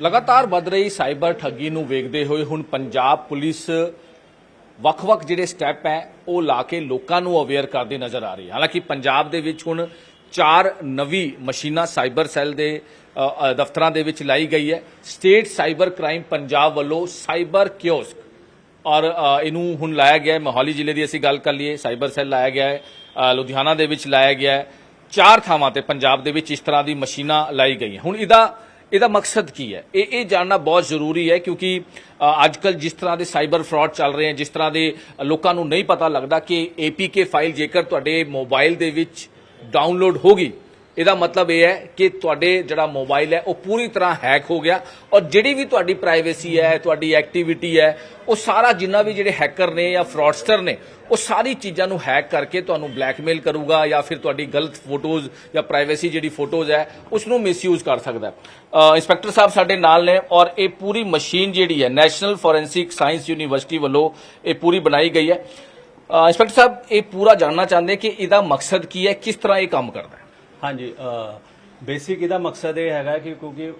ਲਗਾਤਾਰ ਵੱਧ ਰਹੀ ਸਾਈਬਰ ਠੱਗੀ ਨੂੰ ਵੇਖਦੇ ਹੋਏ ਹੁਣ ਪੰਜਾਬ ਪੁਲਿਸ ਵੱਖ-ਵੱਖ ਜਿਹੜੇ ਸਟੈਪ ਹੈ, ਉਹ ਲਾ ਕੇ ਲੋਕਾਂ ਨੂੰ ਅਵੇਅਰ ਕਰਦੇ ਨਜ਼ਰ ਆ ਰਹੀ ਹੈ। ਹਾਲਾਂਕਿ ਪੰਜਾਬ ਦੇ ਵਿੱਚ ਹੁਣ ਚਾਰ ਨਵੀਂ ਮਸ਼ੀਨਾਂ ਸਾਈਬਰ ਸੈੱਲ ਦੇ ਦਫ਼ਤਰਾਂ ਦੇ ਵਿੱਚ ਲਾਈ ਗਈ ਹੈ। ਸਟੇਟ ਸਾਈਬਰ ਕ੍ਰਾਈਮ ਪੰਜਾਬ ਵੱਲੋਂ ਸਾਈਬਰ ਕਿਓਸਕ ਔਰ ਇਹਨੂੰ ਹੁਣ ਲਾਇਆ ਗਿਆ ਹੈ। ਮੋਹਾਲੀ ਜ਼ਿਲ੍ਹੇ ਦੀ ਅਸੀਂ ਗੱਲ ਕਰ ਲਈਏ, ਸਾਈਬਰ ਸੈੱਲ ਲਾਇਆ ਗਿਆ ਹੈ। ਲੁਧਿਆਣਾ ਦੇ ਵਿੱਚ ਲਾਇਆ ਗਿਆ ਹੈ। ਚਾਰ ਥਾਵਾਂ ਤੇ ਪੰਜਾਬ ਦੇ ਵਿੱਚ ਇਸ ਤਰ੍ਹਾਂ ਦੀ ਮਸ਼ੀਨਾਂ ਲਾਈ ਗਈਆਂ। ਹੁਣ ਇਹਦਾ ਇਹਦਾ ਮਕਸਦ ਕੀ ਹੈ? ਇਹ ਇਹ ਜਾਣਨਾ ਬਹੁਤ ਜ਼ਰੂਰੀ ਹੈ ਕਿਉਂਕਿ ਅੱਜ ਕੱਲ ਜਿਸ ਤਰ੍ਹਾਂ ਦੇ ਸਾਈਬਰ ਫਰਾਡ ਚੱਲ ਰਹੇ ਹਨ, ਜਿਸ ਤਰ੍ਹਾਂ ਦੇ ਲੋਕਾਂ ਨੂੰ ਨਹੀਂ ਪਤਾ ਲੱਗਦਾ ਕਿ APK ਫਾਈਲ ਜੇਕਰ ਤੁਹਾਡੇ ਮੋਬਾਈਲ ਦੇ ਵਿੱਚ ਡਾਊਨਲੋਡ ਹੋਗੀ ਇਹਦਾ ਮਤਲਬ ਇਹ ਹੈ ਕਿ ਤੁਹਾਡੇ ਜਿਹੜਾ ਮੋਬਾਈਲ ਹੈ, ਉਹ ਪੂਰੀ ਤਰ੍ਹਾਂ ਹੈਕ ਹੋ ਗਿਆ ਔਰ ਜਿਹੜੀ ਵੀ ਤੁਹਾਡੀ ਪ੍ਰਾਈਵੇਸੀ ਹੈ, ਤੁਹਾਡੀ ਐਕਟੀਵਿਟੀ ਹੈ, ਉਹ ਸਾਰਾ ਜਿੰਨਾ ਵੀ ਜਿਹੜੇ ਹੈਕਰ ਨੇ ਜਾਂ ਫਰਾਡਸਟਰ ਨੇ, ਉਹ ਸਾਰੀ ਚੀਜ਼ਾਂ ਨੂੰ ਹੈਕ ਕਰਕੇ ਤੁਹਾਨੂੰ ਬਲੈਕਮੇਲ ਕਰੂਗਾ ਜਾਂ ਫਿਰ ਤੁਹਾਡੀ ਗਲਤ ਫੋਟੋਜ਼ ਜਾਂ ਪ੍ਰਾਈਵੇਸੀ ਜਿਹੜੀ ਫੋਟੋਜ਼ ਹੈ ਉਸ ਨੂੰ ਮਿਸਯੂਜ਼ ਕਰ ਸਕਦਾ ਹੈ। ਇੰਸਪੈਕਟਰ ਸਾਹਿਬ ਸਾਡੇ ਨਾਲ ਨੇ ਔਰ ਇਹ ਪੂਰੀ ਮਸ਼ੀਨ ਜਿਹੜੀ ਹੈ ਨੈਸ਼ਨਲ ਫੋਰੈਂਸਿਕ ਸਾਇੰਸ ਯੂਨੀਵਰਸਿਟੀ ਵੱਲੋਂ ਇਹ ਪੂਰੀ ਬਣਾਈ ਗਈ ਹੈ। ਇੰਸਪੈਕਟਰ ਸਾਹਿਬ, ਇਹ ਪੂਰਾ ਜਾਣਨਾ ਚਾਹੁੰਦੇ ਕਿ ਇਹਦਾ ਮਕਸਦ ਕੀ ਹੈ, ਕਿਸ ਤਰ੍ਹਾਂ ਇਹ ਕੰਮ ਕਰਦਾ ਹੈ? ਹਾਂਜੀ ਬੇਸਿਕ ਇਹਦਾ ਮਕਸਦ ਇਹ ਹੈਗਾ ਕਿ ਕਿਉਂਕਿ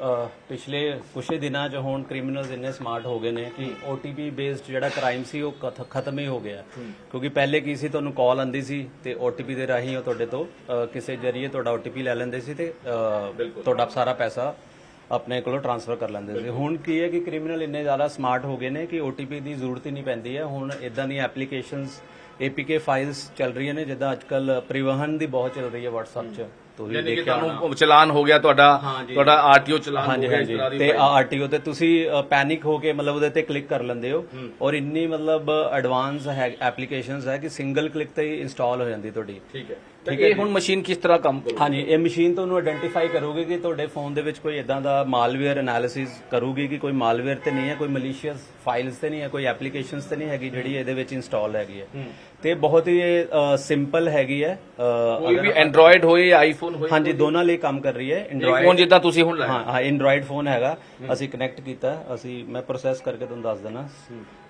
ਪਿਛਲੇ ਕੁਛ ਹੀ ਦਿਨਾਂ 'ਚ ਹੁਣ ਕ੍ਰਿਮੀਨਲਸ ਇੰਨੇ ਸਮਾਰਟ ਹੋ ਗਏ ਨੇ ਕਿ OTP ਬੇਸਡ ਜਿਹੜਾ ਕ੍ਰਾਈਮ ਸੀ ਉਹ ਖਤ- ਖਤਮ ਹੀ ਹੋ ਗਿਆ। ਕਿਉਂਕਿ ਪਹਿਲੇ ਕੀ ਸੀ ਤੁਹਾਨੂੰ ਕਾਲ ਆਂਦੀ ਸੀ ਤੇ OTP ਦੇ ਰਾਹੀਂ ਉਹ ਤੁਹਾਡੇ ਤੋਂ ਕਿਸੇ ਜਰੀਏ ਤੁਹਾਡਾ OTP ਲੈ ਲੈਂਦੇ ਸੀ ਤੇ ਤੁਹਾਡਾ ਸਾਰਾ ਪੈਸਾ ਆਪਣੇ ਕੋਲੋਂ ਟ੍ਰਾਂਸਫਰ ਕਰ ਲੈਂਦੇ ਸੀ। ਹੁਣ ਕੀ ਹੈ ਕਿ ਕ੍ਰਿਮੀਨਲ ਇੰਨੇ ਜ਼ਿਆਦਾ ਸਮਾਰਟ ਹੋ ਗਏ ਨੇ ਕਿ OTP ਦੀ ਜ਼ਰੂਰਤ ਹੀ ਨਹੀਂ ਪੈਂਦੀ ਹੈ। ਹੁਣ ਇਦਾਂ ਦੀਆਂ ਐਪਲੀਕੇਸ਼ਨਸ APK ਫਾਈਲਸ ਚੱਲ ਰਹੀਆਂ ਨੇ ਜਿੱਦਾਂ ਅੱਜਕੱਲ ਪਰਿਵਹਨ ਦੀ ਬਹੁਤ ਚੱਲ ਰਹੀ ਹੈ WhatsApp 'ਚ। ਤੁਸੀਂ ਯਾਨੀ ਕਿ ਦੇਖਿਆ ਹੋਣਾ। ਤੁਹਾਨੂੰ ਚਲਾਨ ਹੋ ਗਿਆ ਤੁਹਾਡਾ ਹਾਂਜੀ। ਤੁਹਾਡਾ ਆਰਟੀਓ ਚਲਾਨ ਹੋ ਹਾਂਜੀ ਗਿਆ ਇਸ ਹਾਂਜੀ। ਤਰ੍ਹਾਂ ਦੀ ਤੇ ਆਰਟੀਓ ਤੇ ਤੁਸੀਂ ਪੈਨਿਕ ਹੋ ਕੇ ਮਤਲਬ ਉਹਦੇ ਤੇ ਕਲਿੱਕ ਕਰ ਲੈਂਦੇ ਹੋ। ਔਰ ਇੰਨੀ ਮਤਲਬ ਐਡਵਾਂਸ ਹੈ ਐਪਲੀਕੇਸ਼ਨਸ ਹੈ ਕਿ ਸਿੰਗਲ ਕਲਿੱਕ ਤੇ ਹੀ ਇੰਸਟਾਲ ਹੋ ਜਾਂਦੀ ਤੁਹਾਡੀ। ਠੀਕ ਹੈ। ਤੇ ਇਹ ਹੁਣ ਮਸ਼ੀਨ ਕਿਸ ਤਰ੍ਹਾਂ ਕੰਮ ਕਰੂਗੀ? ਹਾਂਜੀ ਇਹ ਮਸ਼ੀਨ ਤੁਹਾਨੂੰ ਆਇਡੈਂਟੀਫਾਈ ਕਰੂਗੀ ਕਿ ਤੁਹਾਡੇ ਫੋਨ ਦੇ ਵਿੱਚ ਕੋਈ ਇਦਾਂ ਦਾ ਮਾਲਵੇਅਰ ਐਨਾਲਿਸਿਸ ਕਰੂਗੀ ਕਿ ਕੋਈ ਮਾਲਵੇਅਰ ਤੇ ਨਹੀਂ ਹੈ ਕੋਈ ਮਲੀਸ਼ੀਅਸ ਫਾਈਲਸ ਤੇ ਨਹੀਂ ਹੈ ਕੋਈ ਐਪਲੀਕੇਸ਼ਨਸ ਤੇ ਨਹੀਂ ਹੈਗੀ ਜਿਹੜੀ ਇਹਦੇ ਵਿੱਚ ਇੰਸਟਾਲ ਹੈਗੀ ਹੈ। ਤੇ ਬਹੁਤ ਹੀ ਸਿੰਪਲ ਹੈਗੀ ਹੈ ਅ, ਕੋਈ ਵੀ ਐਂਡਰੋਇਡ ਹੋਏ ਜਾਂ ਆਈਫੋਨ ਹੋਏ ਹਾਂਜੀ ਦੋਨਾਂ ਲਈ ਕੰਮ ਕਰ ਰਹੀ ਹੈ ਫੋਨ ਐਂਡਰੋਇਡ ਜਿੱਦਾਂ ਤੁਸੀਂ ਹੁਣ ਲਾਇਆ। ਹਾਂ ਹਾਂ ਐਂਡਰੋਇਡ ਫੋਨ ਹੈਗਾ ਅਸੀਂ ਕਨੈਕਟ ਕੀਤਾ। ਅਸੀਂ ਮੈਂ ਪ੍ਰੋਸੈਸ ਕਰਕੇ ਤੁਹਾਨੂੰ ਦੱਸ ਦਿੰਦਾ।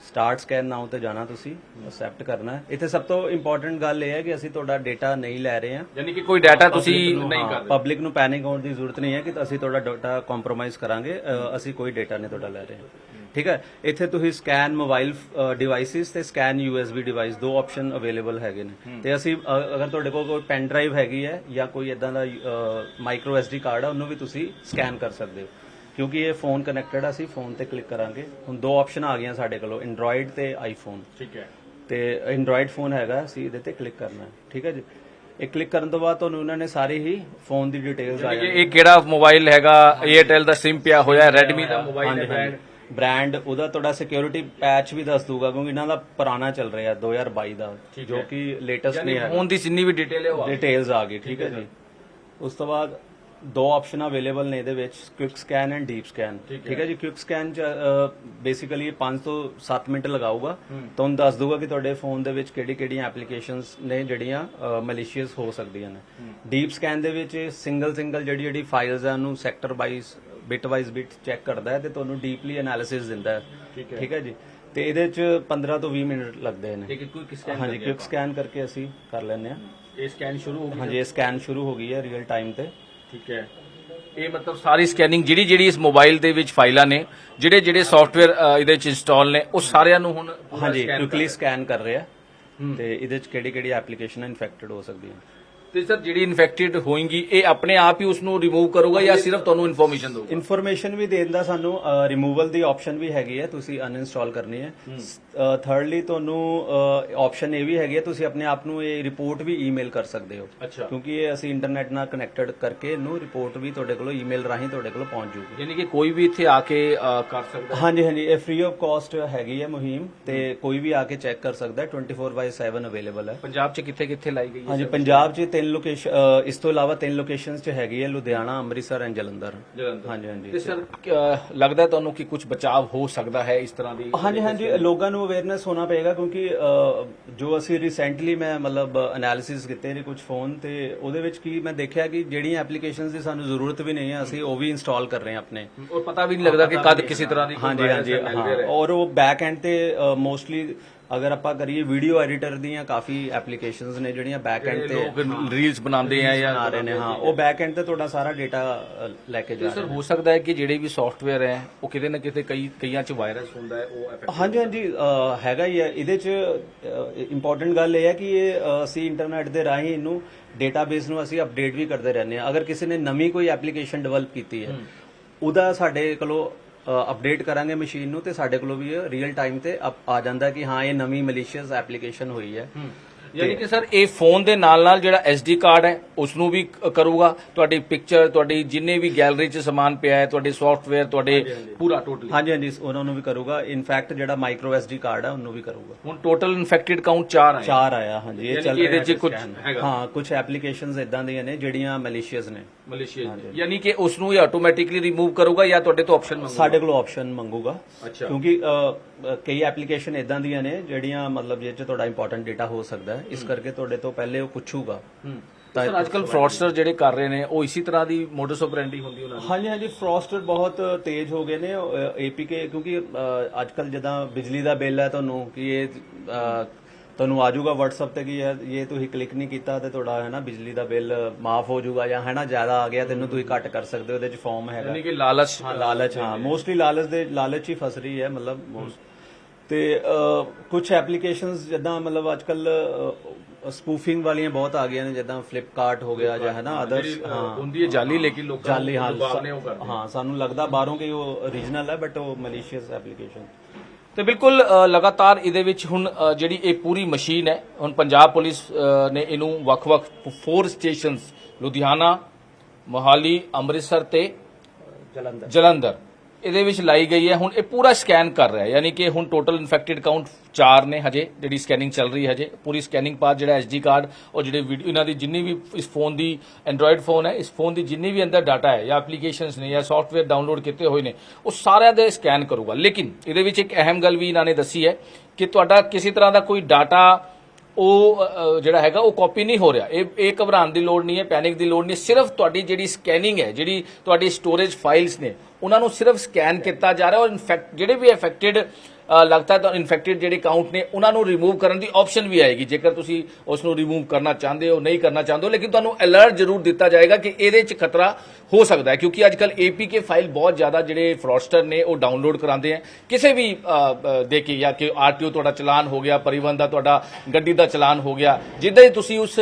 ਸਟਾਰਟ ਸਕੈਨ ਨਾਓ ਤੇ ਜਾਣਾ ਤੁਸੀਂ ਅਕਸੈਪਟ ਕਰਨਾ। ਹੈ। ਇੱਥੇ ਸਭ ਤੋਂ ਇੰਪੋਰਟੈਂਟ ਗੱਲ ਇਹ ਹੈ ਕਿ ਅਸੀਂ ਤੁਹਾਡਾ ਡਾਟਾ ਨਹੀਂ ਲੈ ਰਹੇ ਹਾਂ। ਯਾਨੀ ਕਿ ਕੋਈ ਡਾਟਾ ਤੁਸੀਂ ਨਹੀਂ ਕਰਦੇ ਪਬਲਿਕ ਨੂੰ ਪੈਨਿਕ ਹੋਣ ਦੀ ਜ਼ਰੂਰਤ ਨਹੀਂ ਹੈ ਕਿ ਅਸੀਂ ਤੁਹਾਡਾ ਡਾਟਾ ਕੰਪਰੋਮਾਈਜ਼ ਕਰਾਂਗੇ ਅ, ਅਸੀਂ ਕੋਈ ਡਾਟਾ ਨਹੀਂ ਤੁਹਾਡਾ ਲੈ ਰਹੇ। ਠੀਕ ਹੈ? ਇੱਥੇ ਤੁਸੀਂ ਸਕੈਨ ਮੋਬਾਈਲ ਡਿਵਾਈਸਿਸ ਤੇ ਸਕੈਨ USB ਡਿਵਾਈਸ ਦੋ ਆਪਸ਼ਨ ਅਵੇਲੇਬਲ ਹੈਗੇ ਨੇ। ਤੇ ਅਸੀਂ ਅ, ਅਗਰ ਤੁਹਾਡੇ ਕੋਲ ਕੋਈ ਪੈਨ ਡਰਾਈਵ ਹੈਗੀ ਹੈ ਜਾਂ ਕੋਈ ਇਦਾਂ ਦਾ ਮਾਈਕਰੋ SD ਕਾਰਡ ਹੈ ਉਹਨੂੰ ਵੀ ਤੁਸੀਂ ਸਕੈਨ ਕਰ ਸਕਦੇ ਹੋ। ਕਿਉਂਕਿ ਇਹ ਫੋਨ ਕਨੈਕਟਡ ਆ ਅਸੀਂ ਫੋਨ ਤੇ ਕਲਿੱਕ ਕਰਾਂਗੇ। ਹੁਣ ਦੋ ਆਪਸ਼ਨ ਆ ਗਈਆਂ ਸਾਡੇ ਕੋਲੋਂ ਐਂਡਰੋਇਡ ਤੇ ਆਈਫੋਨ ਠੀਕ ਹੈ। ਤੇ ਐਂਡਰੋਇਡ ਫੋਨ ਹੈਗਾ ਅਸੀਂ ਇਹਦੇ ਤੇ ਕਲਿੱਕ ਕਰਨਾ ਹੈ। ਠੀਕ ਹੈ ਜੀ? ਇਹ ਕਲਿੱਕ ਕਰਨ ਤੋਂ ਬਾਅਦ ਤੁਹਾਨੂੰ ਉਹਨਾਂ ਨੇ ਸਾਰੇ ਹੀ ਫੋਨ ਦੀ ਡਿਟੇਲਸ ਆ ਇਹ ਇਹ ਕਿਹੜਾ ਮੋਬਾਈਲ ਹੈਗਾ? Airtel ਦਾ ਸਿਮ ਪਿਆ ਹੋਇਆ Redmi ਦਾ ਮੋਬਾਈਲ ਹੈ brand? ਬ੍ਰਾਂਡ ਉਹਦਾ ਤੁਹਾਡਾ ਸਿਕਿਉਰਿਟੀ ਪੈਚ ਵੀ ਦੱਸ ਦੂਗਾ ਕਿਉਂਕਿ ਇਹਨਾਂ ਦਾ ਪੁਰਾਣਾ ਚੱਲ ਰਿਹਾ 2022 ਦਾ ਜੋ ਕਿ ਲੇਟੈਸਟ ਨਹੀਂ ਹੈ। ਫੋਨ ਦੀ ਜਿੰਨੀ ਵੀ ਡਿਟੇਲ ਹੈ ਉਹ ਆ। ਡਿਟੇਲਸ ਆ ਗਈ ਠੀਕ ਹੈ ਜੀ। ਉਸ ਤੋਂ ਬਾਅਦ ਦੋ ਆਪਸ਼ਨ ਅਵੇਲੇਬਲ ਨੇ ਇਹਦੇ ਵਿੱਚ quick scan and deep scan ਠੀਕ ਹੈ। ਜੀ ਕੁਇਕ ਸਕੈਨ ਚ ਬੇਸਿਕਲੀ 5 ਤੋਂ 7 ਮਿੰਟ ਲਗਾਊਗਾ। ਤੁਹਾਨੂੰ ਦੱਸ ਦੂਗਾ ਕਿ ਤੁਹਾਡੇ ਫੋਨ ਦੇ ਵਿੱਚ ਕਿਹੜੀ ਕਿਹੜੀਆਂ ਐਪਲੀਕੇਸ਼ਨਸ ਨੇ ਜਿਹੜੀਆਂ ਮੈਲੀਸ਼ੀਅਸ ਹੋ ਸਕਦੀਆਂ ਨੇ। ਡੀਪ ਸਕੈਨ ਦੇ ਵਿੱਚ ਸਿੰਗਲ ਸਿੰਗਲ ਜਿਹੜੀ ਜਿਹੜੀ ਫਾਈਲਸ ਆ ਉਹਨੂੰ sector wise bit wise bit check ਕਰਦਾ ਹੈ ਤੇ ਤੁਹਾਨੂੰ ਡੀਪਲੀ ਐਨਾਲਿਸਿਸ ਦਿੰਦਾ ਹੈ। ਠੀਕ ਹੈ। ਜੀ? ਤੇ ਇਹਦੇ ਚ 15 ਤੋਂ 20 ਮਿੰਟ ਲੱਗਦੇ ਨੇ। ਠੀਕ ਹੈ ਕੋਈ ਕਿਸ ਹਾਂਜੀ ਕੁਇਕ ਸਕੈਨ ਕਰਕੇ ਅਸੀਂ ਕਰ ਲੈਂਦੇ ਹਾਂ। ਇਹ ਸਕੈਨ ਸ਼ੁਰੂ ਹੋ ਗਈ ਹਾਂਜੀ ਇਹ ਸਕੈਨ ਸ਼ੁਰੂ ਹੋ ਗਈ ਹੈ ਰੀਅਲ ਟਾਈਮ ਤੇ। ਠੀਕ ਹੈ। ਇਹ ਮਤਲਬ ਸਾਰੀ ਸਕੈਨਿੰਗ ਜਿਹੜੀ ਜਿਹੜੀ ਇਸ ਮੋਬਾਈਲ ਦੇ ਵਿੱਚ ਫਾਈਲਾਂ ਨੇ ਜਿਹੜੇ ਜਿਹੜੇ ਸੌਫਟਵੇਅਰ ਇਹਦੇ ਵਿੱਚ ਇੰਸਟਾਲ ਨੇ ਉਹ ਸਾਰਿਆਂ ਨੂੰ ਹੁਣ ਪੂਰਾ ਹਾਂਜੀ scan ਕੁਇਕਲੀ ਸਕੈਨ ਕਰ ਰਿਹਾ। ਤੇ ਇਹਦੇ ਚ ਕਿਹੜੀ ਕਿਹੜੀ ਐਪਲੀਕੇਸ਼ਨ ਇਨਫੈਕਟਡ ਹੋ ਸਕਦੀਆਂ ਤੇ ਸਰ ਜਿਹੜੀ ਇਨਫੈਕਟਡ ਹੋਏਗੀ ਇਹ ਆਪਣੇ ਆਪ ਹੀ ਉਸ ਨੂੰ ਰਿਮੂਵ ਕਰੂਗਾ ਜਾਂ ਸਿਰਫ ਤੁਹਾਨੂੰ ਇਨਫੋਰਮੇਸ਼ਨ ਦਊਗਾ? ਇਨਫੋਰਮੇਸ਼ਨ ਵੀ ਦੇਣ ਦਾ ਸਾਨੂੰ ਰਿਮੂਵਲ ਦੀ ਆਪਸ਼ਨ ਵੀ ਹੈਗੀ ਹੈ ਤੁਸੀਂ ਅਨਇੰਸਟਾਲ ਕਰਨੀ ਹੈ। ਥਰਡਲੀ ਤੁਹਾਨੂੰ ਆਪਸ਼ਨ ਇਹ ਵੀ ਹੈਗੀ ਹੈ ਤੁਸੀਂ ਆਪਣੇ ਆਪ ਨੂੰ ਇਹ ਰਿਪੋਰਟ ਵੀ ਈਮੇਲ ਕਰ ਸਕਦੇ ਹੋ। ਕਿਉਂਕਿ ਇਹ ਅਸੀਂ ਇੰਟਰਨੈਟ ਨਾਲ ਕਨੈਕਟਡ ਕਰਕੇ ਇਹਨੂੰ ਰਿਪੋਰਟ ਵੀ ਤੁਹਾਡੇ ਕੋਲੋਂ ਈਮੇਲ ਰਾਹੀਂ ਤੁਹਾਡੇ ਕੋਲ ਪਹੁੰਚ ਜੂਗੀ ਯਾਨੀ ਕਿ ਕੋਈ ਵੀ ਇੱਥੇ ਆ ਕੇ ਕਰ ਸਕਦਾ ਹਾਂਜੀ ਹਾਂਜੀ ਇਹ ਫ੍ਰੀ ਆਫ ਕਾਸਟ ਹੈਗੀ ਹੈ ਮੁਹਿੰਮ ਤੇ ਕੋਈ ਵੀ ਆ ਕੇ ਚੈੱਕ ਕਰ ਸਕਦਾ ਹੈ 24/7 ਅਵੇਲੇਬਲ ਹੈ। ਪੰਜਾਬ 'ਚ ਕਿੱਥੇ ਕਿੱਥੇ ਲਾਈ ਗਈ ਹੈ ਹਾਂਜੀ ਪੰਜਾਬ 'ਚ ਤਿੰਨ ਲੋਕੇਸ਼ਨ ਇਸ ਤੋਂ ਇਲਾਵਾ ਤਿੰਨ ਲੋਕੇਸ਼ਨਸ 'ਚ ਹੈਗੀ ਹੈ ਲੁਧਿਆਣਾ ਅੰਮ੍ਰਿਤਸਰ ਐਂਡ ਜਲੰਧਰ। ਜਲੰਧਰ। ਹਾਂਜੀ ਹਾਂਜੀ। ਤੇ ਸਰ ਲੱਗਦਾ ਤੁਹਾਨੂੰ ਕਿ ਕੁਝ ਬਚਾਅ ਹੋ ਸਕਦਾ ਹੈ ਇਸ ਤਰ੍ਹਾਂ ਦੀ ਹਾਂਜੀ ਹਾਂਜੀ। ਲੋਕਾਂ ਨੂੰ ਅਵੇਅਰਨੈਸ ਹੋਣਾ ਪਏਗਾ ਕਿਉਂਕਿ ਅ, ਜੋ ਅਸੀਂ ਰੀਸੈਂਟਲੀ ਮੈਂ ਮਤਲਬ ਐਨਾਲਿਸਿਸ ਕੀਤੇ ਨੇ ਕੁਝ ਫੋਨ ਤੇ ਉਹਦੇ ਵਿੱਚ ਕੀ ਮੈਂ ਦੇਖਿਆ ਕਿ ਜਿਹੜੀਆਂ ਐਪਲੀਕੇਸ਼ਨਸ ਦੀ ਸਾਨੂੰ ਜ਼ਰੂਰਤ ਵੀ ਨਹੀਂ ਹੈ ਅਸੀਂ ਉਹ ਵੀ ਇੰਸਟਾਲ ਕਰ ਰਹੇ ਹਾਂ ਆਪਣੇ। ਔਰ ਪਤਾ ਵੀ ਨਹੀਂ ਲੱਗਦਾ ਕਿ ਕਦ ਕਿਸੇ ਤਰ੍ਹਾਂ ਦੀ ਕੋਈ ਹਾਂਜੀ virus ਹਾਂਜੀ ਹੈ, malware ਹਾਂ। ਹੈ। ਔਰ ਉਹ ਬੈਕ ਐਂਡ ਤੇ ਮੋਸਟਲੀ ਅਗਰ ਆਪਾਂ ਕਰੀਏ ਵੀਡੀਓ ਐਡੀਟਰ ਦੀਆਂ ਕਾਫੀ ਐਪਲੀਕੇਸ਼ਨਸ ਨੇ ਜਿਹੜੀਆਂ ਬੈਕ ਐਂਡ ਤੇ ਲੋਕ ਰੀਲਸ ਬਣਾਉਂਦੇ ਆ ਜਾਂ ਬਣਾ ਰਹੇ ਨੇ ਹਾਂ ਉਹ ਬੈਕ ਐਂਡ ਤੇ ਤੁਹਾਡਾ ਸਾਰਾ ਡਾਟਾ ਲੈ ਕੇ ਜਾ ਰਹੇ ਸਰ ਹੋ ਸਕਦਾ ਹੈ ਕਿ ਜਿਹੜੇ ਵੀ ਸੌਫਟਵੇਅਰ ਹੈ ਉਹ ਕਿਤੇ ਨਾ ਕਿਤੇ ਕਈ ਕਈਆਂ ਚ ਵਾਇਰਸ ਹੁੰਦਾ ਹੈ ਉਹ affect ਹਾਂਜੀ ਹਾਂਜੀ ਅ, ਹੈਗਾ ਹੀ ਹੈ। ਇਹਦੇ ਚ ਇੰਪੋਰਟੈਂਟ ਗੱਲ ਇਹ ਹੈ ਕਿ ਇਹ ਅ, ਅਸੀਂ ਇੰਟਰਨੈਟ ਦੇ ਰਾਹੀਂ ਇਹਨੂੰ ਡੇਟਾਬੇਸ ਨੂੰ ਅਸੀਂ ਅਪਡੇਟ ਵੀ ਕਰਦੇ ਰਹਿੰਦੇ ਹਾਂ। ਅਗਰ ਕਿਸੇ ਨੇ ਨਵੀਂ ਕੋਈ ਐਪਲੀਕੇਸ਼ਨ ਡਿਵੈਲਪ ਕੀਤੀ ਹੈ। ਉਹਦਾ ਸਾਡੇ ਕੋਲੋਂ ਅਪਡੇਟ ਕਰਾਂਗੇ ਮਸ਼ੀਨ ਨੂੰ ਤੇ ਸਾਡੇ ਕੋਲੋਂ ਵੀ ਰੀਅਲ ਟਾਈਮ ਤੇ ਆ ਜਾਂਦਾ ਕਿ ਹਾਂ, ਇਹ ਨਵੀਂ ਮਲੀਸ਼ੀਅਸ ਐਪਲੀਕੇਸ਼ਨ ਹੋਈ ਹੈ। ਯਾਨੀ ਕਿ ਸਰ ਇਹ ਫੋਨ ਦੇ ਨਾਲ ਨਾਲ ਜਿਹੜਾ SD ਕਾਰਡ ਹੈ ਉਸ ਨੂੰ ਵੀ ਕਰੂਗਾ। ਤੁਹਾਡੀ ਪਿਕਚਰ ਤੁਹਾਡੀ ਜਿੰਨੇ ਵੀ ਗੈਲਰੀ 'ਚ ਸਮਾਨ ਪਿਆ ਹੈ ਤੁਹਾਡੇ ਸੌਫਟਵੇਅਰ ਤੁਹਾਡੇ ਪੂਰਾ ਟੋਟਲੀ ਹਾਂਜੀ ਹਾਂਜੀ ਉਹਨਾਂ ਨੂੰ ਵੀ ਕਰੂਗਾ। ਇਨਫੈਕਟ ਜਿਹੜਾ ਮਾਈਕਰੋ ਐਸਡੀ ਕਾਰਡ ਹੈ ਉਹਨੂੰ ਵੀ ਕਰੂਗਾ। ਹੁਣ ਟੋਟਲ ਇਨਫੈਕਟਡ ਕਾਊਂਟ 4 ਹੈ ਚਾਰ ਆਇਆ ਹਾਂਜੀ ਇਹ ਚੱਲ ਕਿ ਇਹਦੇ ਰਿਹਾ ਚ ਕੁਝ। ਹਾਂ ਕੁਝ ਐਪਲੀਕੇਸ਼ਨਸ ਇਦਾਂ ਦੀਆਂ ਨੇ ਜਿਹੜੀਆਂ ਮਲੀਸ਼ੀਅਸ ਨੇ। ਮਲੇਸ਼ੀਆ ਯਾਨੀ ਕਿ ਉਸ ਨੂੰ ਇਹ ਆਟੋਮੈਟਿਕਲੀ ਰਿਮੂਵ ਕਰੂਗਾ ਜਾਂ ਤੁਹਾਡੇ ਤੋਂ ਆਪਸ਼ਨ ਮੰਗੂਗਾ? ਸਾਡੇ ਕੋਲ ਆਪਸ਼ਨ ਮੰਗੂਗਾ। ਕਿਉਂਕਿ ਕਈ ਐਪਲੀਕੇਸ਼ਨ ਇਦਾਂ ਦੀਆਂ ਨੇ ਜਿਹੜੀਆਂ ਮਤਲਬ ਚ ਤੁਹਾਡਾ ਇੰਪੋਰਟੈਂਟ ਡਾਟਾ ਹੋ ਸਕਦਾ ਹੈ। ਇਸ ਕਰਕੇ ਤੁਹਾਡੇ ਤੋਂ ਪਹਿਲੇ ਉਹ ਪੁੱਛੂਗਾ। ਤਾਂ ਸਰ ਅੱਜਕੱਲ ਫਰਾਡਸਟਰ ਜਿਹੜੇ ਕਰ ਰਹੇ ਨੇ ਉਹ ਇਸੇ ਤਰ੍ਹਾਂ ਦੀ ਮੋਡਸ ਆਪਰੈਂਡੀ ਹੁੰਦੀ ਉਹਨਾਂ ਦੀ? ਹਾਂਜੀ ਹਾਂਜੀ ਫਰੋਸਟਰ ਬਹੁਤ ਤੇਜ਼ ਹੋ ਗਏ ਨੇ ਏਪੀਕੇ ਕਿਉਂਕਿ ਅੱਜ ਕੱਲ ਜਦਾਂ ਬਿਜਲੀ ਦਾ ਬਿੱਲ ਹੈ ਤੁਹਾਨੂੰ ਕਿ ਇਹ ਤੁਹਾਨੂੰ ਆ ਜਾਊਗਾ WhatsApp ਤੇ ਕਿ ਇਹ ਤੁਸੀਂ ਕਲਿੱਕ ਨਹੀਂ ਕੀਤਾ ਤੇ ਤੁਹਾਡਾ ਹੈ ਨਾ ਬਿਜਲੀ ਦਾ ਬਿੱਲ ਮਾਫ ਹੋ ਜਾਊਗਾ ਜਾਂ ਹੈ ਨਾ ਜ਼ਿਆਦਾ ਆ ਗਿਆ ਤੈਨੂੰ ਤੁਸੀਂ ਘੱਟ ਕਰ ਸਕਦੇ ਹੋ ਉਹਦੇ ਚ ਫਾਰਮ ਹੈਗਾ। ਯਾਨੀ ਕਿ ਲਾਲਚ। ਹਾਂ ਲਾਲਚ ਹਾਂ ਮੋਸਟਲੀ ਲਾਲਚ ਦੇ ਲਾਲਚ ਹੀ ਫਸ ਰਹੀ ਹੈ ਮਤਲਬ ਤੇ ਕੁਝ ਐਪਲੀਕੇਸ਼ਨਸ ਜਿੱਦਾਂ ਮਤਲਬ ਅੱਜਕੱਲ ਸਪੂਫਿੰਗ ਵਾਲੀਆਂ ਬਹੁਤ ਆ ਗਈਆਂ ਨੇ ਜਿੱਦਾਂ ਫਲਿੱਪਕਾਰਟ ਹੋ ਗਿਆ ਜਾਂ ਹੈ ਨਾ ਅਦਰਸ ਹਾਂ। ਹੁੰਦੀ ਹੈ ਜਾਲੀ ਲੇਕਿਨ ਲੋਕਾਂ ਜਾਲੀ ਹਾਂ ਦਬਾਅ ਨੇ ਉਹ ਕਰਦੇ ਹਾਂ ਸਾਨੂੰ ਲੱਗਦਾ ਬਾਹਰੋਂ ਕਿ ਉਹ ਓਰੀਜਨਲ ਹੈ ਬਟ ਉਹ ਮਲੀਸ਼ੀਅਸ ਐਪਲੀਕੇਸ਼ਨ ਤੇ ਬਿਲਕੁਲ ਲਗਾਤਾਰ ਇਹਦੇ ਵਿੱਚ ਹੁਣ ਜਿਹੜੀ ਇਹ ਪੂਰੀ ਮਸ਼ੀਨ ਹੈ ਹੁਣ ਪੰਜਾਬ ਪੁਲਿਸ ਨੇ ਇਹਨੂੰ ਵੱਖ-ਵੱਖ ਫੋਰ ਸਟੇਸ਼ਨਸ ਲੁਧਿਆਣਾ ਮੋਹਾਲੀ ਅੰਮ੍ਰਿਤਸਰ ਤੇ ਜਲੰਧਰ। ਜਲੰਧਰ। ਇਹਦੇ ਵਿੱਚ ਲਾਈ ਗਈ ਹੈ। ਹੁਣ ਇਹ ਪੂਰਾ ਸਕੈਨ ਕਰ ਰਿਹਾ ਯਾਨੀ ਕਿ ਹੁਣ ਟੋਟਲ ਇਨਫੈਕਟਡ ਕਾਊਂਟ 4 ਨੇ ਹਜੇ, ਜਿਹੜੀ ਸਕੈਨਿੰਗ ਚੱਲ ਰਹੀ ਹੈ ਹਜੇ। ਪੂਰੀ ਸਕੈਨਿੰਗ ਪਾਰ ਜਿਹੜਾ ਐਸਡੀ ਕਾਰਡ ਔਰ ਜਿਹੜੇ ਵੀਡੀਓ ਇਹਨਾਂ ਦੀ ਜਿੰਨੀ ਵੀ ਇਸ ਫੋਨ ਦੀ ਐਂਡਰੋਇਡ ਫੋਨ ਹੈ, ਇਸ ਫੋਨ ਦੀ ਜਿੰਨੀ ਵੀ ਅੰਦਰ ਡਾਟਾ ਹੈ ਜਾਂ ਐਪਲੀਕੇਸ਼ਨਸ ਨੇ ਜਾਂ ਸੌਫਟਵੇਅਰ ਡਾਊਨਲੋਡ ਕੀਤੇ ਹੋਏ ਨੇ, ਉਹ ਸਾਰਿਆਂ ਦੇ ਸਕੈਨ ਕਰੂਗਾ। ਲੇਕਿਨ ਇਹਦੇ ਵਿੱਚ ਇੱਕ ਅਹਿਮ ਗੱਲ ਵੀ ਇਹਨਾਂ ਨੇ ਦੱਸੀ ਹੈ ਕਿ ਤੁਹਾਡਾ ਕਿਸੇ ਤਰ੍ਹਾਂ ਦਾ ਕੋਈ ਡਾਟਾ ਉਹ ਜਿਹੜਾ ਹੈਗਾ, ਉਹ ਕਾਪੀ ਨਹੀਂ ਹੋ ਰਿਹਾ। ਇਹ ਇਹ ਘਬਰਾਉਣ ਦੀ ਲੋੜ ਨਹੀਂ ਹੈ ਪੈਨਿਕ ਦੀ ਲੋੜ ਨਹੀਂ ਸਿਰਫ ਤੁਹਾਡੀ ਜਿਹੜੀ ਸਕੈਨਿੰਗ ਹੈ, ਜਿਹੜੀ ਤੁਹਾਡੀ ਸਟੋਰੇਜ ਫਾਈਲਸ ਨੇ, ਉਹਨਾਂ ਨੂੰ ਸਿਰਫ ਸਕੈਨ ਕੀਤਾ ਜਾ ਰਿਹਾ ਔਰ ਇਨਫੈਕਟ ਜਿਹੜੇ ਵੀ ਅਫੈਕਟਡ ਲੱਗਦਾ ਤਾਂ ਇਨਫੈਕਟਿਡ ਜਿਹੜੇ ਕਾਊਂਟ ਨੇ, ਉਹਨਾਂ ਨੂੰ ਰਿਮੂਵ ਕਰਨ ਦੀ ਆਪਸ਼ਨ ਵੀ ਆਏਗੀ। ਜੇਕਰ ਤੁਸੀਂ ਉਸ ਨੂੰ ਰਿਮੂਵ ਕਰਨਾ ਚਾਹੁੰਦੇ ਹੋ, ਨਹੀਂ ਕਰਨਾ ਚਾਹੁੰਦੇ ਹੋ, ਲੇਕਿਨ ਤੁਹਾਨੂੰ ਅਲਰਟ ਜ਼ਰੂਰ ਦਿੱਤਾ ਜਾਏਗਾ ਕਿ ਇਹਦੇ 'ਚ ਖਤਰਾ ਹੋ ਸਕਦਾ ਹੈ, ਕਿਉਂਕਿ ਅੱਜਕੱਲ APK ਫਾਈਲ ਬਹੁਤ ਜ਼ਿਆਦਾ ਜਿਹੜੇ ਫਰਾਡਸਟਰ ਨੇ, ਉਹ ਡਾਊਨਲੋਡ ਕਰਾਉਂਦੇ ਆ। ਕਿਸੇ ਵੀ ਦੇ ਕੇ, ਜਾਂ ਕਿ ਆਰਟੀਓ ਤੁਹਾਡਾ ਚਲਾਨ ਹੋ ਗਿਆ, ਪਰਿਵਹਨ ਦਾ ਤੁਹਾਡਾ, ਗੱਡੀ ਦਾ ਚਲਾਨ ਹੋ ਗਿਆ, ਜਿੱਦਾਂ ਹੀ ਤੁਸੀਂ ਉਸ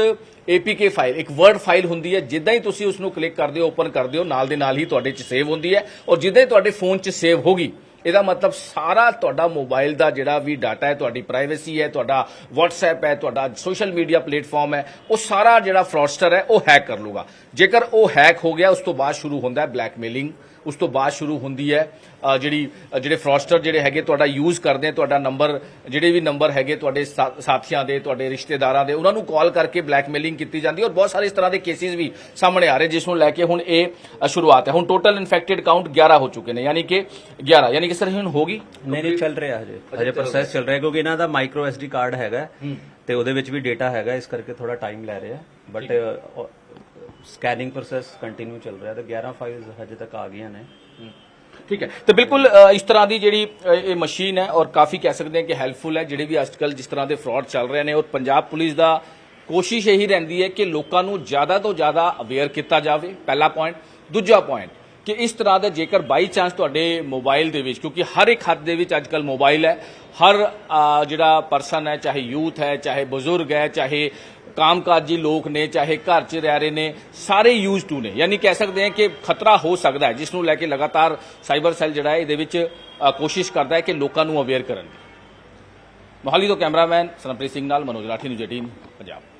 APK ਫਾਈਲ ਇੱਕ ਵਰਡ ਫਾਈਲ ਹੁੰਦੀ ਹੈ, ਜਿੱਦਾਂ ਹੀ ਤੁਸੀਂ ਉਸ ਨੂੰ ਕਲਿੱਕ ਕਰਦੇ ਹੋ ਓਪਨ ਕਰਦੇ ਹੋ, ਨਾਲ ਦੇ ਨਾਲ ਹੀ ਤੁਹਾਡੇ 'ਚ ਸੇਵ ਹੁੰਦੀ ਹੈ, ਔਰ ਜਿੱਦਾਂ ਹੀ ਤੁਹਾਡੇ ਫੋਨ 'ਚ ਸੇਵ ਹੋਗੀ ਇਹਦਾ ਮਤਲਬ ਸਾਰਾ ਤੁਹਾਡਾ ਮੋਬਾਈਲ ਦਾ ਜਿਹੜਾ ਵੀ ਡਾਟਾ ਹੈ, ਤੁਹਾਡੀ ਪ੍ਰਾਈਵੇਸੀ ਹੈ, ਤੁਹਾਡਾ WhatsApp ਹੈ, ਤੁਹਾਡਾ ਸੋਸ਼ਲ ਮੀਡੀਆ ਪਲੇਟਫਾਰਮ ਹੈ, ਉਹ ਸਾਰਾ ਜਿਹੜਾ ਫਰਾਡਸਟਰ ਹੈ, ਉਹ ਹੈਕ ਕਰ ਲੂਗਾ। ਜੇਕਰ ਉਹ ਹੈਕ ਹੋ ਗਿਆ, ਉਸ ਤੋਂ ਬਾਅਦ ਸ਼ੁਰੂ ਹੁੰਦਾ ਹੈ ਬਲੈਕਮੇਲਿੰਗ ਉਸ ਤੋਂ ਬਾਅਦ ਸ਼ੁਰੂ ਹੁੰਦੀ ਹੈ। ਜਿਹੜੀ ਜਿਹੜੇ ਫਰਾਡਸਟਰ ਜਿਹੜੇ ਹੈਗੇ ਤੁਹਾਡਾ ਯੂਜ਼ ਕਰਦੇ ਆ ਤੁਹਾਡਾ ਨੰਬਰ ਜਿਹੜੇ ਵੀ ਨੰਬਰ ਹੈਗੇ ਤੁਹਾਡੇ ਸਾਥੀਆਂ ਦੇ ਤੁਹਾਡੇ ਰਿਸ਼ਤੇਦਾਰਾਂ ਦੇ ਉਹਨਾਂ ਨੂੰ ਕਾਲ ਕਰਕੇ ਬਲੈਕਮੇਲਿੰਗ ਕੀਤੀ ਜਾਂਦੀ ਹੈ ਔਰ ਬਹੁਤ ਸਾਰੇ ਇਸ ਤਰ੍ਹਾਂ ਦੇ ਕੇਸਿਸ ਵੀ ਸਾਹਮਣੇ ਆ ਰਹੇ ਜਿਸ ਨੂੰ ਲੈ ਕੇ ਹੁਣ ਇਹ ਸ਼ੁਰੂਆਤ ਹੈ। ਹੁਣ ਟੋਟਲ ਇਨਫੈਕਟਡ ਕਾਊਂਟ 11 ਹੋ ਚੁੱਕੇ ਨੇ ਯਾਨੀ ਕਿ 11 ਯਾਨੀ ਕਿ ਸਰ ਹੁਣ ਹੋਗੀ ਨਹੀਂ ਨਹੀਂ ਚੱਲ ਰਿਹਾ ਹਜੇ। ਹਜੇ ਪ੍ਰੋਸੈਸ ਚੱਲ ਰਿਹਾ ਕਿਉਂਕਿ ਇਹਨਾਂ ਦਾ ਮਾਈਕਰੋ ਐਸਡੀ ਕਾਰਡ ਹੈਗਾ। ਤੇ ਉਹਦੇ ਵਿੱਚ ਵੀ ਡਾਟਾ ਹੈਗਾ ਇਸ ਕਰਕੇ ਥੋੜਾ ਟਾਈਮ ਲੈ ਰਿਹਾ ਬਟ ਸਕੈਨਿੰਗ ਪ੍ਰੋਸੈਸ ਕੰਟੀਨਿਊ ਚੱਲ ਰਿਹਾ ਤੇ 11 ਫਾਈਲਸ ਹਜੇ ਤੱਕ ਆ ਗਈਆਂ ਨੇ। ਠੀਕ ਹੈ। ਤੇ ਬਿਲਕੁਲ ਅ, ਇਸ ਤਰ੍ਹਾਂ ਦੀ ਜਿਹੜੀ ਅ, ਇਹ ਮਸ਼ੀਨ ਹੈ ਔਰ ਕਾਫੀ ਕਹਿ ਸਕਦੇ ਹਾਂ ਕਿ ਹੈਲਪਫੁਲ ਹੈ ਜਿਹੜੇ ਵੀ ਅੱਜਕੱਲ ਜਿਸ ਤਰ੍ਹਾਂ ਦੇ ਫਰਾਡ ਚੱਲ ਰਹੇ ਨੇ ਔਰ ਪੰਜਾਬ ਪੁਲਿਸ ਦਾ ਕੋਸ਼ਿਸ਼ ਇਹੀ ਰਹਿੰਦੀ ਹੈ ਕਿ ਲੋਕਾਂ ਨੂੰ ਜ਼ਿਆਦਾ ਤੋਂ ਜ਼ਿਆਦਾ ਅਵੇਅਰ ਕੀਤਾ ਜਾਵੇ ਪਹਿਲਾ ਪੁਆਇੰਟ ਦੂਜਾ ਪੁਆਇੰਟ ਕਿ ਇਸ ਤਰ੍ਹਾਂ ਦਾ ਜੇਕਰ ਬਾਈ ਚਾਂਸ ਤੁਹਾਡੇ ਮੋਬਾਈਲ ਦੇ ਵਿੱਚ, ਕਿਉਂਕਿ ਹਰ ਇੱਕ ਹੱਥ ਦੇ ਵਿੱਚ ਅੱਜਕੱਲ ਮੋਬਾਈਲ ਹੈ, ਹਰ ਜਿਹੜਾ ਪਰਸਨ ਹੈ, ਚਾਹੇ ਯੂਥ ਹੈ, ਚਾਹੇ ਬਜ਼ੁਰਗ ਹੈ, ਚਾਹੇ ਕਾਮਕਾਜੀ ਲੋਕ ਨੇ, ਚਾਹੇ ਘਰ 'ਚ ਰਹਿ ਰਹੇ ਨੇ, ਸਾਰੇ ਯੂਜ਼ ਟੂ ਨੇ। ਯਾਨੀ ਕਹਿ ਸਕਦੇ ਹਾਂ ਕਿ ਖਤਰਾ ਹੋ ਸਕਦਾ ਹੈ, ਜਿਸ ਨੂੰ ਲੈ ਕੇ ਲਗਾਤਾਰ ਸਾਈਬਰ ਸੈੱਲ ਜਿਹੜਾ ਹੈ, ਇਹਦੇ ਵਿੱਚ ਕੋਸ਼ਿਸ਼ ਕਰਦਾ ਹੈ ਕਿ ਲੋਕਾਂ ਨੂੰ ਅਵੇਅਰ ਕਰਨ ਦੀ। ਮੋਹਾਲੀ ਤੋਂ ਕੈਮਰਾਮੈਨ ਸਰਨਪ੍ਰੀਤ ਸਿੰਘ ਨਾਲ, ਮਨੋਜ ਰਾਠੀ ਨੂੰ ਜਟੀਨ ਪੰਜਾਬ।